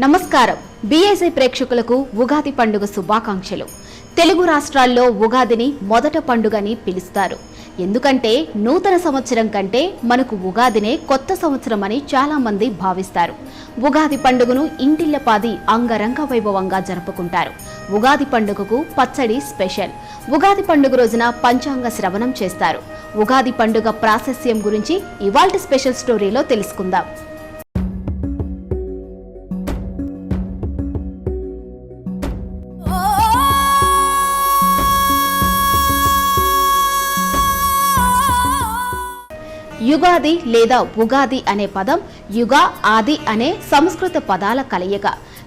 నమస్కారం. బీఎస్ఐ ప్రేక్షకులకు ఉగాది పండుగ శుభాకాంక్షలు. తెలుగు రాష్ట్రాల్లో ఉగాదిని మొదట పండుగని పిలుస్తారు. ఎందుకంటే నూతన సంవత్సరం కంటే మనకు ఉగాదినే కొత్త సంవత్సరం అని చాలామంది భావిస్తారు. ఉగాది పండుగను ఇంటిల్లపాది అంగరంగ వైభవంగా జరుపుకుంటారు. ఉగాది పండుగకు పచ్చడి స్పెషల్. ఉగాది పండుగ రోజున పంచాంగ శ్రవణం చేస్తారు. ఉగాది పండుగ ప్రాశస్యం గురించి ఇవాల్టి స్పెషల్ స్టోరీలో తెలుసుకుందాం. యుగాది లేదా ఉగాది అనే పదం యుగ ఆది అనే సంస్కృత పదాల కలయిక.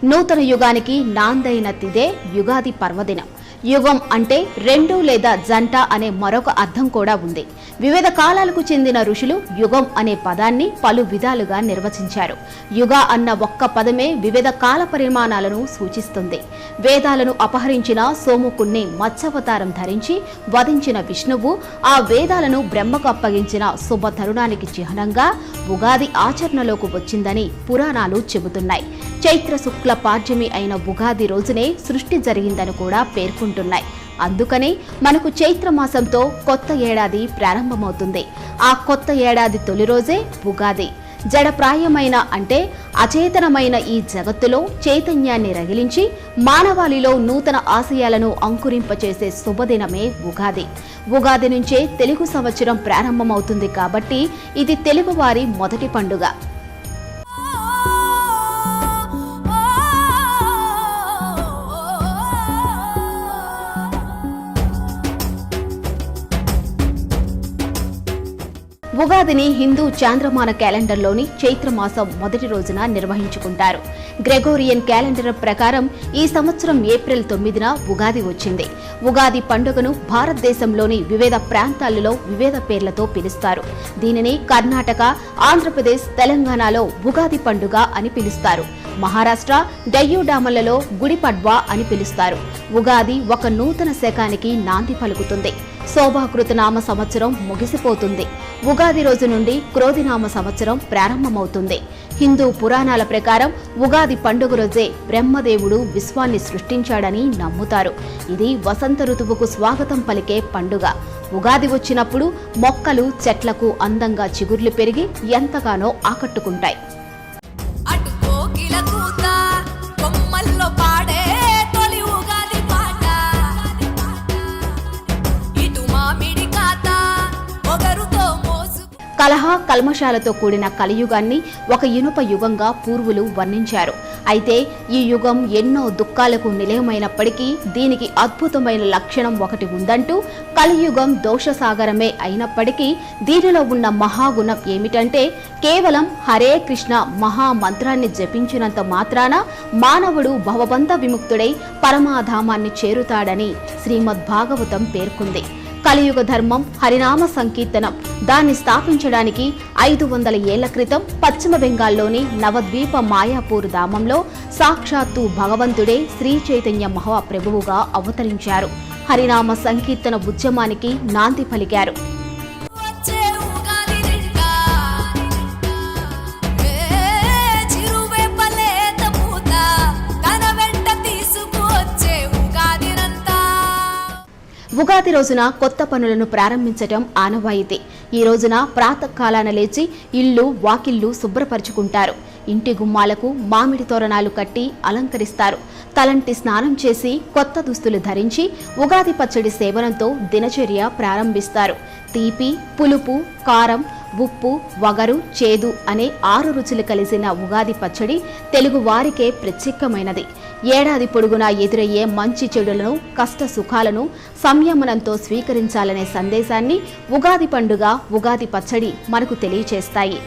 నూతన యుగానికి నాందైన తిదే యుగాది పర్వదినం. యుగం అంటే రెండు లేదా జంట అనే మరొక అర్థం కూడా ఉంది. వివిధ కాలాలకు చెందిన ఋషులు యుగం అనే పదాన్ని పలు విధాలుగా నిర్వచించారు. యుగ అన్న ఒక్క పదమే వివిధ కాల పరిమాణాలను సూచిస్తుంది. వేదాలను అపహరించిన సోముకుణ్ణి మత్స్యవతారం ధరించి వధించిన విష్ణువు ఆ వేదాలను బ్రహ్మకు అప్పగించిన శుభ తరుణానికి చిహ్నంగా ఉగాది ఆచరణలోకి వచ్చిందని పురాణాలు చెబుతున్నాయి. చైత్ర శుక్ల పాడ్యమి అయిన ఉగాది రోజునే సృష్టి జరిగిందని కూడా పేర్కొంటున్నాయి అందుకనే మనకు చైత్ర మాసంతో కొత్త ఏడాది ప్రారంభమవుతుంది. ఆ కొత్త ఏడాది తొలి రోజే ఉగాది. జడప్రాయమైన అంటే అచేతనమైన ఈ జగత్తులో చైతన్యాన్ని రగిలించి మానవాళిలో నూతన ఆశయాలను అంకురింపచేసే శుభదినమే ఉగాది. ఉగాది నుంచే తెలుగు సంవత్సరం ప్రారంభమవుతుంది కాబట్టి ఇది తెలుగువారి మొదటి పండుగ. ఉగాదిని హిందూ చాంద్రమాన క్యాలెండర్లోని చైత్రమాసం మొదటి రోజున నిర్వహించుకుంటారు. గ్రెగోరియన్ క్యాలెండర్ ప్రకారం ఈ సంవత్సరం ఏప్రిల్ తొమ్మిదిన ఉగాది వచ్చింది. ఉగాది పండుగను భారతదేశంలోని వివిధ ప్రాంతాలలో వివిధ పేర్లతో పిలుస్తారు. దీనిని కర్ణాటక ఆంధ్రప్రదేశ్ తెలంగాణలో ఉగాది పండుగ అని పిలుస్తారు. మహారాష్ట్ర డయ్యూడామలలో గుడి పడ్వా అని పిలుస్తారు. ఉగాది ఒక నూతన శకానికి నాంది పలుకుతుంది. శోభాకృత నామ సంవత్సరం ముగిసిపోతుంది. ఉగాది రోజు నుండి క్రోధినామ సంవత్సరం ప్రారంభమవుతుంది. హిందూ పురాణాల ప్రకారం ఉగాది పండుగ రోజే బ్రహ్మదేవుడు విశ్వాన్ని సృష్టించాడని నమ్ముతారు. ఇది వసంత ఋతువుకు స్వాగతం పలికే పండుగ. ఉగాది వచ్చినప్పుడు మొక్కలు చెట్లకు అందంగా చిగుర్లు పెరిగి ఎంతగానో ఆకట్టుకుంటాయి. కలహ కల్మషాలతో కూడిన కలియుగాన్ని ఒక ఇనుప యుగంగా పూర్వులు వర్ణించారు. అయితే ఈ యుగం ఎన్నో దుఃఖాలకు నిలయమైనప్పటికీ దీనికి అద్భుతమైన లక్షణం ఒకటి ఉందంటూ కలియుగం దోషసాగరమే అయినప్పటికీ దీనిలో ఉన్న మహాగుణం ఏమిటంటే కేవలం హరే కృష్ణ మహామంత్రాన్ని జపించినంత మాత్రాన మానవుడు భవబంధ విముక్తుడై పరమాధామాన్ని చేరుతాడని శ్రీమద్భాగవతం పేర్కొంది. కలియుగ ధర్మం హరినామ సంకీర్తనం. దాన్ని స్థాపించడానికి ఐదు వందల ఏళ్ళ క్రితం పశ్చిమ బెంగాల్లోని నవద్వీప మాయాపూర్ ధామంలో సాక్షాత్తు భగవంతుడే శ్రీ చైతన్య మహాప్రభువుగా అవతరించారు. హరినామ సంకీర్తన ఉద్యమానికి నాంది పలికారు. ఉగాది రోజున కొత్త పనులను ప్రారంభించటం ఆనవాయితీ. ఈ రోజున ప్రాతకాలాన లేచి ఇల్లు వాకిళ్ళు శుభ్రపరుచుకుంటారు. ఇంటి గుమ్మాలకు మామిడి తోరణాలు కట్టి అలంకరిస్తారు. తలంటి స్నానం చేసి కొత్త దుస్తులు ధరించి ఉగాది పచ్చడి సేవనంతో దినచర్య ప్రారంభిస్తారు. తీపి పులుపు కారం ఉప్పు వగరు చేదు అనే ఆరు రుచులు కలిసిన ఉగాది పచ్చడి తెలుగు వారికే ప్రత్యేకమైనది. ఏడాది పొడుగునా ఎదురయ్యే మంచి చెడులను కష్ట సుఖాలను సంయమనంతో స్వీకరించాలనే సందేశాన్ని ఉగాది పండుగ ఉగాది పచ్చడి మనకు తెలియచేస్తాయి.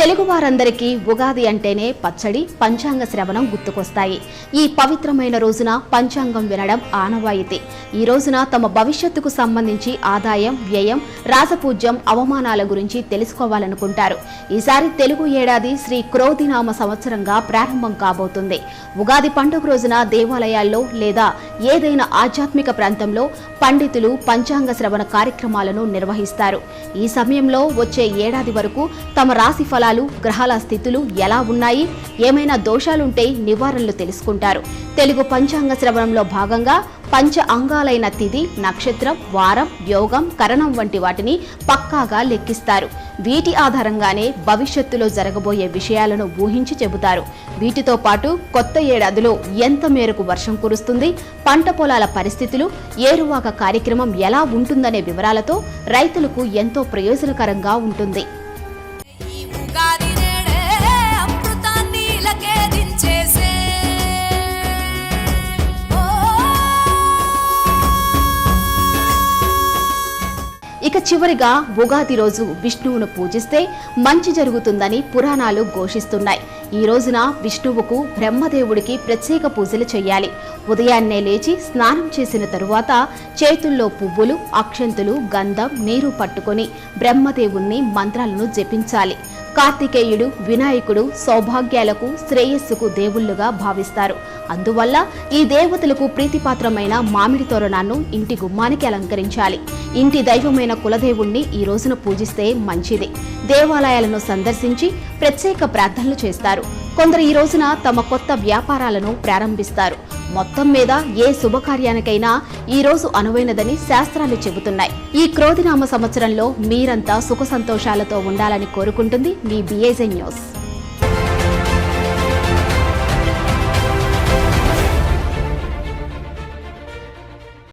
తెలుగు వారందరికీ ఉగాది అంటేనే పచ్చడి పంచాంగ శ్రవణం గుర్తుకొస్తాయి. ఈ పవిత్రమైన రోజున పంచాంగం వినడం ఆనవాయితీ. ఈ రోజున తమ భవిష్యత్తుకు సంబంధించి ఆదాయం వ్యయం రాజపూజ్యం అవమానాల గురించి తెలుసుకోవాలనుకుంటారు. ఈసారి తెలుగు ఏడాది శ్రీ క్రోధినామ సంవత్సరంగా ప్రారంభం కాబోతుంది. ఉగాది పండుగ రోజున దేవాలయాల్లో లేదా ఏదైనా ఆధ్యాత్మిక ప్రాంతంలో పండితులు పంచాంగ శ్రవణ కార్యక్రమాలను నిర్వహిస్తారు. ఈ సమయంలో వచ్చే ఏడాది వరకు తమ రాశి ఫలాలు గ్రహాల స్థితులు ఎలా ఉన్నాయి ఏమైనా దోషాలుంటే నివారణలు తెలుసుకుంటారు. తెలుగు పంచాంగ శ్రవణంలో భాగంగా పంచ అంగాలైన తిథి నక్షత్రం వారం యోగం కరణం వంటి వాటిని పక్కాగా లెక్కిస్తారు. వీటి ఆధారంగానే భవిష్యత్తులో జరగబోయే విషయాలను ఊహించి చెబుతారు. వీటితో పాటు కొత్త ఏడాదిలో ఎంత మేరకు వర్షం కురుస్తుంది పంట పొలాల పరిస్థితులు ఏరువాక కార్యక్రమం ఎలా ఉంటుందనే వివరాలతో రైతులకు ఎంతో ప్రయోజనకరంగా ఉంటుంది. చివరిగా ఉగాది రోజు విష్ణువును పూజిస్తే మంచి జరుగుతుందని పురాణాలు ఘోషిస్తున్నాయి. ఈ రోజున విష్ణువుకు బ్రహ్మదేవుడికి ప్రత్యేక పూజలు చేయాలి. ఉదయాన్నే లేచి స్నానం చేసిన తరువాత చేతుల్లో పువ్వులు అక్షంతులు గంధం నీరు పట్టుకొని బ్రహ్మదేవుణ్ణి మంత్రాలను జపించాలి. కార్తికేయుడు వినాయకుడు సౌభాగ్యాలకు శ్రేయస్సుకు దేవుళ్ళుగా భావిస్తారు. అందువల్ల ఈ దేవతలకు ప్రీతిపాత్రమైన మామిడి తోరణాన్ని ఇంటి గుమ్మానికి అలంకరించాలి. ఇంటి దైవమైన కులదేవుణ్ణి ఈ రోజున పూజిస్తే మంచిది. దేవాలయాలను సందర్శించి ప్రత్యేక ప్రార్థనలు చేస్తారు. కొందరు ఈ రోజున తమ కొత్త వ్యాపారాలను ప్రారంభిస్తారు. మొత్తం మీద ఏ శుభకార్యానికైనా ఈ రోజు అనువైనదని శాస్త్రాలు చెబుతున్నాయి. ఈ క్రోధినామ సంవత్సరంలో మీరంతా సుఖ సంతోషాలతో ఉండాలని కోరుకుంటుంది మీ బిఏజే న్యూస్